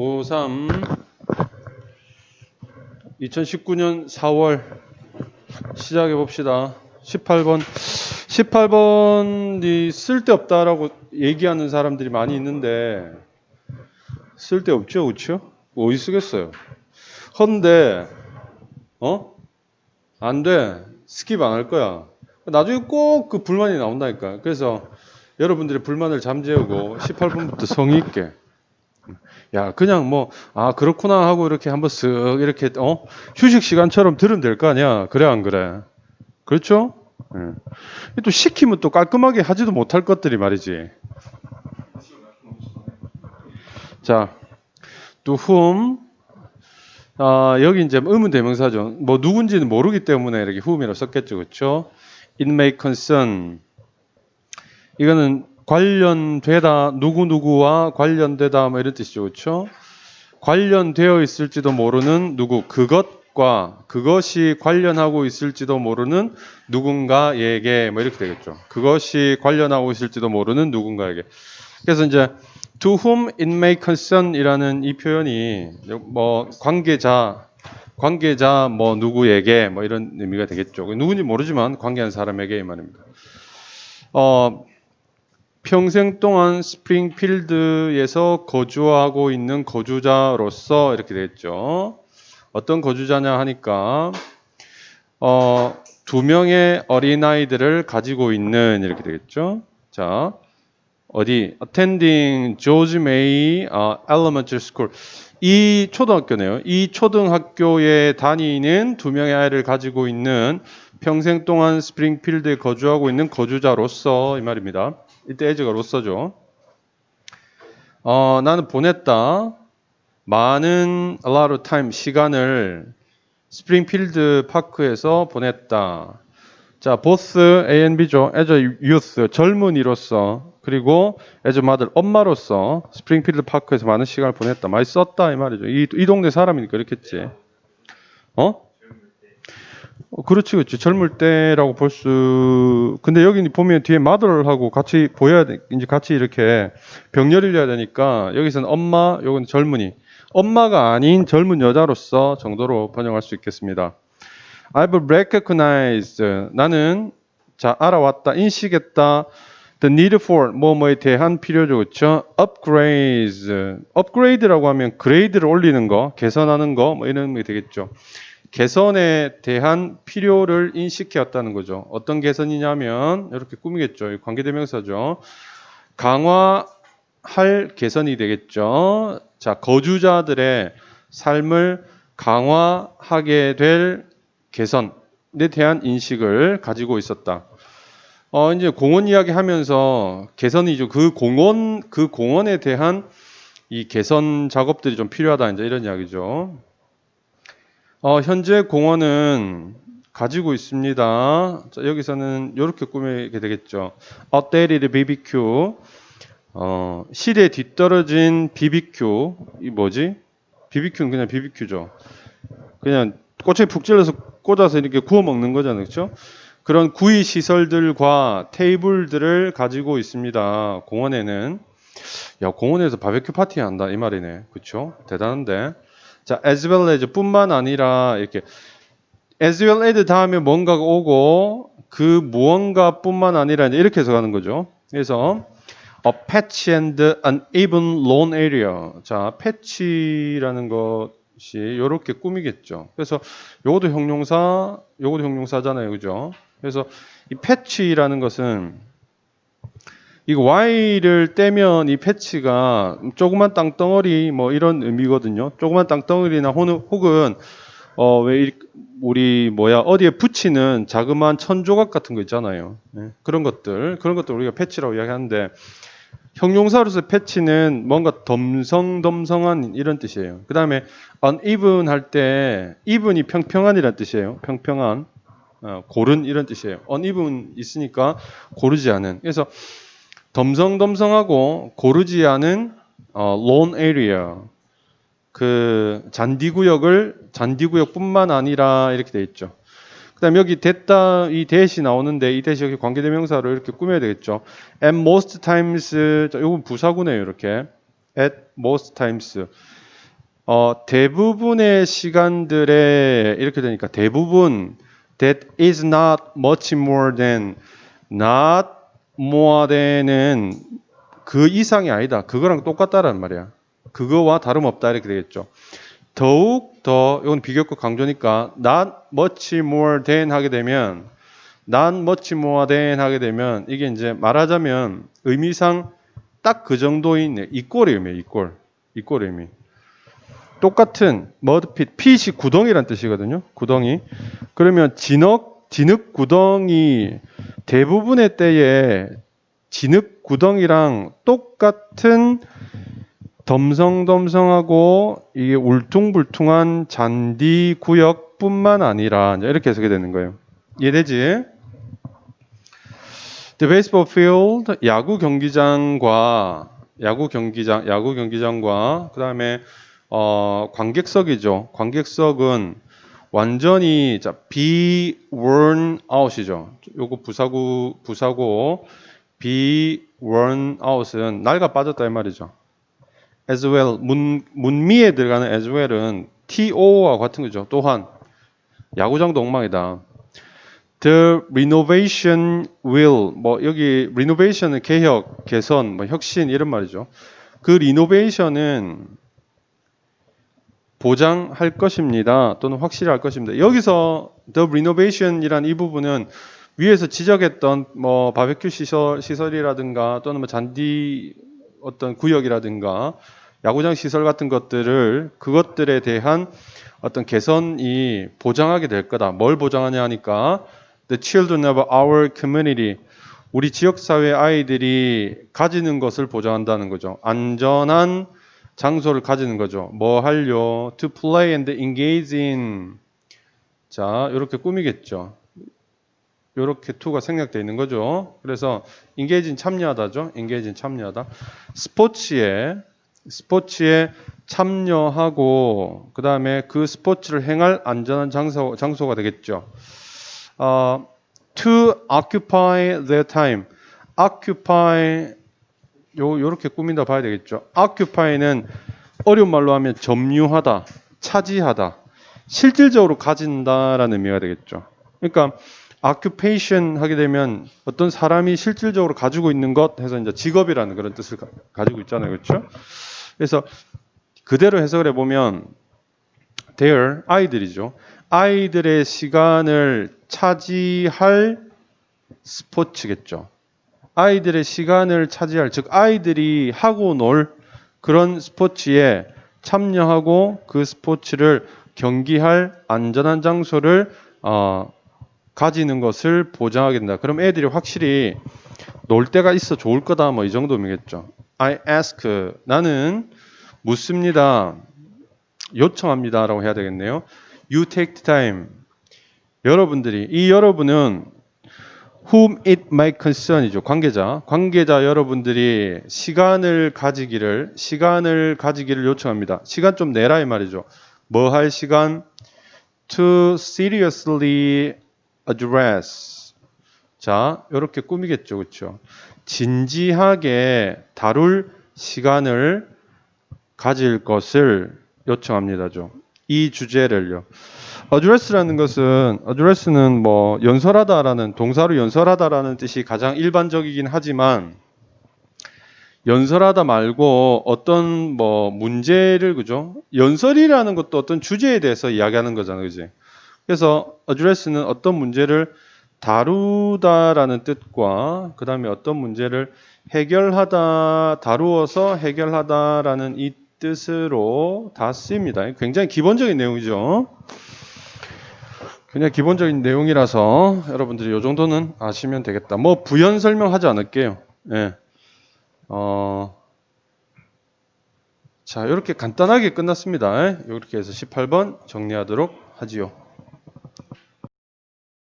고3 2019년 4월 시작해 봅시다. 18번 18번이 쓸데없다라고 얘기하는 사람들이 많이 있는데 쓸데없죠, 그렇죠? 뭐 어디 쓰겠어요? 헌데 어? 안 돼. 스킵 안 할 거야. 나중에 꼭 그 불만이 나온다니까. 그래서 여러분들의 불만을 잠재우고 18분부터 성의 있게 야, 그냥 뭐, 아, 그렇구나 하고 이렇게 한번 쓱 이렇게, 어? 휴식 시간처럼 들으면 될 거 아니야. 그래, 안 그래? 그렇죠? 예. 또 시키면 또 깔끔하게 하지도 못할 것들이 말이지. 자, 또 whom, 아, 여기 이제 의문 대명사죠. 뭐 누군지는 모르기 때문에 이렇게 whom이라고 썼겠죠. 그렇죠? It may concern. 이거는 관련되다 누구 누구와 관련되다 뭐 이런 뜻이죠. 그렇죠? 관련되어 있을지도 모르는 누구 그것과 그것이 관련하고 있을지도 모르는 누군가에게 뭐 이렇게 되겠죠. 그것이 관련하고 있을지도 모르는 누군가에게. 그래서 이제 to whom it may concern이라는 이 표현이 뭐 관계자 관계자 뭐 누구에게 뭐 이런 의미가 되겠죠. 누군지 모르지만 관계한 사람에게 이 말입니다. 어 평생 동안 스프링필드에서 거주하고 있는 거주자로서 이렇게 됐죠. 어떤 거주자냐 하니까 어, 두 명의 어린아이들을 가지고 있는 이렇게 되겠죠. 자, 어디 attending George May uh, Elementary School 이 초등학교네요. 이 초등학교에 다니는 두 명의 아이를 가지고 있는 평생 동안 스프링필드에 거주하고 있는 거주자로서 이 말입니다. 이때 에즈가 로서죠. 어, 나는 보냈다. 많은 a lot of time 시간을 스프링필드 파크에서 보냈다. 자, both A and B죠. as a youth 젊은이로서 그리고 as a mother 엄마로서 스프링필드 파크에서 많은 시간을 보냈다. 많이 썼다 이 말이죠. 이, 이 동네 사람이니까 이렇겠지. 어? 어, 그렇지, 그렇지. 젊을 때라고 볼 수. 근데 여기 보면 뒤에 mother하고 같이 보여야 돼. 이제 같이 이렇게 병렬을 해야 되니까 여기서는 엄마, 여기는 젊은이. 엄마가 아닌 젊은 여자로서 정도로 번역할 수 있겠습니다. I've recognized. 나는 자 알아왔다, 인식했다. The need for 뭐뭐에 대한 필요죠, 그렇죠? Upgrades. upgrade라고 하면 그레이드를 올리는 거, 개선하는 거, 뭐 이런 게 되겠죠. 개선에 대한 필요를 인식해왔다는 거죠. 어떤 개선이냐면 이렇게 꾸미겠죠. 관계대명사죠. 강화할 개선이 되겠죠. 자, 거주자들의 삶을 강화하게 될 개선에 대한 인식을 가지고 있었다. 어, 이제 공원 이야기 하면서 개선이죠. 그 공원, 그 공원에 대한 이 개선 작업들이 좀 필요하다. 이제 이런 이야기죠. 어, 현재 공원은 가지고 있습니다. 자, 여기서는 이렇게 꾸미게 되겠죠. outdated BBQ. 어, 시대에 뒤떨어진 BBQ. 이 뭐지? BBQ는 그냥 BBQ죠. 그냥 꼬챙이 푹 찔러서 꽂아서 이렇게 구워 먹는 거잖아요. 그렇죠? 그런 구이 시설들과 테이블들을 가지고 있습니다. 공원에는. 야, 공원에서 바베큐 파티 한다 이 말이네. 그렇죠? 대단한데. 자, as well as 뿐만 아니라 이렇게 as well as 다음에 뭔가가 오고 그 무언가뿐만 아니라 이렇게 해서 가는 거죠. 그래서 a patch and uneven lawn area. 자, 패치라는 것이 이렇게 꾸미겠죠. 그래서 요것도 형용사, 요것도 형용사잖아요. 그죠? 그래서 이 패치라는 것은 이거 Y를 떼면 이 패치가 조그만 땅덩어리 뭐 이런 의미거든요. 조그만 땅덩어리나 혹은 어 왜 우리 뭐야 어디에 붙이는 자그마한 천 조각 같은 거 있잖아요. 네, 그런 것들 그런 것들 우리가 패치라고 이야기하는데 형용사로서 패치는 뭔가 덤성덤성한 이런 뜻이에요. 그 다음에 uneven 할 때 even이 평평한이란 뜻이에요. 평평한 어, 고른 이런 뜻이에요. uneven 있으니까 고르지 않은. 그래서 덤성덤성하고 고르지 않은 어, 론 에리어 그 잔디 구역을 잔디 구역뿐만 아니라 이렇게 돼 있죠. 그다음 여기 됐다 이 대시 나오는데 이 대시 여기 관계대명사로 이렇게 꾸며야 되겠죠. At most times 요건 부사구네요 이렇게. At most times 어, 대부분의 시간들에 이렇게 되니까 대부분 that is not much more than not than은 그 이상이 아니다. 그거랑 똑같다라는 말이야. 그거와 다름없다 이렇게 되겠죠. 더욱 더 이건 비교급 강조니까 not much more than 하게 되면 not much more than 하게 되면 이게 이제 말하자면 의미상 딱 그 정도인 이꼴의 의미예요. 이꼴. 이꼴의 의미. 똑같은 머드핏 핏이 구덩이란 뜻이거든요. 구덩이. 그러면 진흙 진흙 구덩이 대부분의 때에 진흙 구덩이랑 똑같은 덤성덤성하고 이게 울퉁불퉁한 잔디 구역뿐만 아니라 이렇게 해석이 되는 거예요. 이해되지? The baseball field 야구 경기장과 야구 경기장 야구 경기장과 그다음에 어 관객석이죠. 관객석은 완전히 자 be worn out이죠. 요거 부사구 부사고 be worn out은 낡아 빠졌다 이 말이죠. as well 문 문미에 들어가는 as well은 to와 같은 거죠. 또한 야구장도 엉망이다. The renovation will 뭐 여기 renovation은 개혁, 개선, 뭐 혁신 이런 말이죠. 그 renovation은 보장할 것입니다. 또는 확실히 할 것입니다. 여기서 the renovation이란 이 부분은 위에서 지적했던 뭐 바베큐 시설 시설이라든가 또는 뭐 잔디 어떤 구역이라든가 야구장 시설 같은 것들을 그것들에 대한 어떤 개선이 보장하게 될 거다. 뭘 보장하냐 하니까 the children of our community 우리 지역 사회 아이들이 가지는 것을 보장한다는 거죠. 안전한 장소를 가지는 거죠. 뭐 할요? To play and engage in. 자, 이렇게 꾸미겠죠. 이렇게 to가 생략되어 있는 거죠. 그래서 engage in 참여하다죠. engage in 참여하다. 스포츠에 스포츠에 참여하고 그 다음에 그 스포츠를 행할 안전한 장소, 장소가 되겠죠. 어, to occupy their time. occupy 요 요렇게 꾸민다 봐야 되겠죠. occupy는 어려운 말로 하면 점유하다, 차지하다, 실질적으로 가진다라는 의미가 되겠죠. 그러니까 occupation 하게 되면 어떤 사람이 실질적으로 가지고 있는 것 해서 이제 직업이라는 그런 뜻을 가, 가지고 있잖아요. 그렇죠? 그래서 그대로 해석을 해 보면 their 아이들이죠. 아이들의 시간을 차지할 스포츠겠죠. 아이들의 시간을 차지할 즉 아이들이 하고 놀 그런 스포츠에 참여하고 그 스포츠를 경기할 안전한 장소를 어, 가지는 것을 보장하게 된다. 그럼 애들이 확실히 놀 때가 있어 좋을 거다. 뭐 이 정도면겠죠. I ask 나는 묻습니다. 요청합니다라고 해야 되겠네요. You take time. 여러분들이 이 여러분은 whom it may concern이죠. 관계자. 관계자 여러분들이 시간을 가지기를 시간을 가지기를 요청합니다. 시간 좀 내라 이 말이죠. 뭐 할 시간? To seriously address. 자, 이렇게 꾸미겠죠. 그렇죠? 진지하게 다룰 시간을 가질 것을 요청합니다죠. 이 주제를요. address라는 것은 address는 뭐 연설하다라는 동사로 연설하다라는 뜻이 가장 일반적이긴 하지만 연설하다 말고 어떤 뭐 문제를 그죠? 연설이라는 것도 어떤 주제에 대해서 이야기하는 거잖아요. 그지? 그래서 address는 어떤 문제를 다루다라는 뜻과 그다음에 어떤 문제를 해결하다 다루어서 해결하다라는 이 뜻으로 다 쓰입니다. 굉장히 기본적인 내용이죠. 그냥 기본적인 내용이라서 여러분들이 이 정도는 아시면 되겠다. 뭐 부연 설명하지 않을게요. 예. 어, 자, 이렇게 간단하게 끝났습니다. 이렇게 해서 18번 정리하도록 하지요.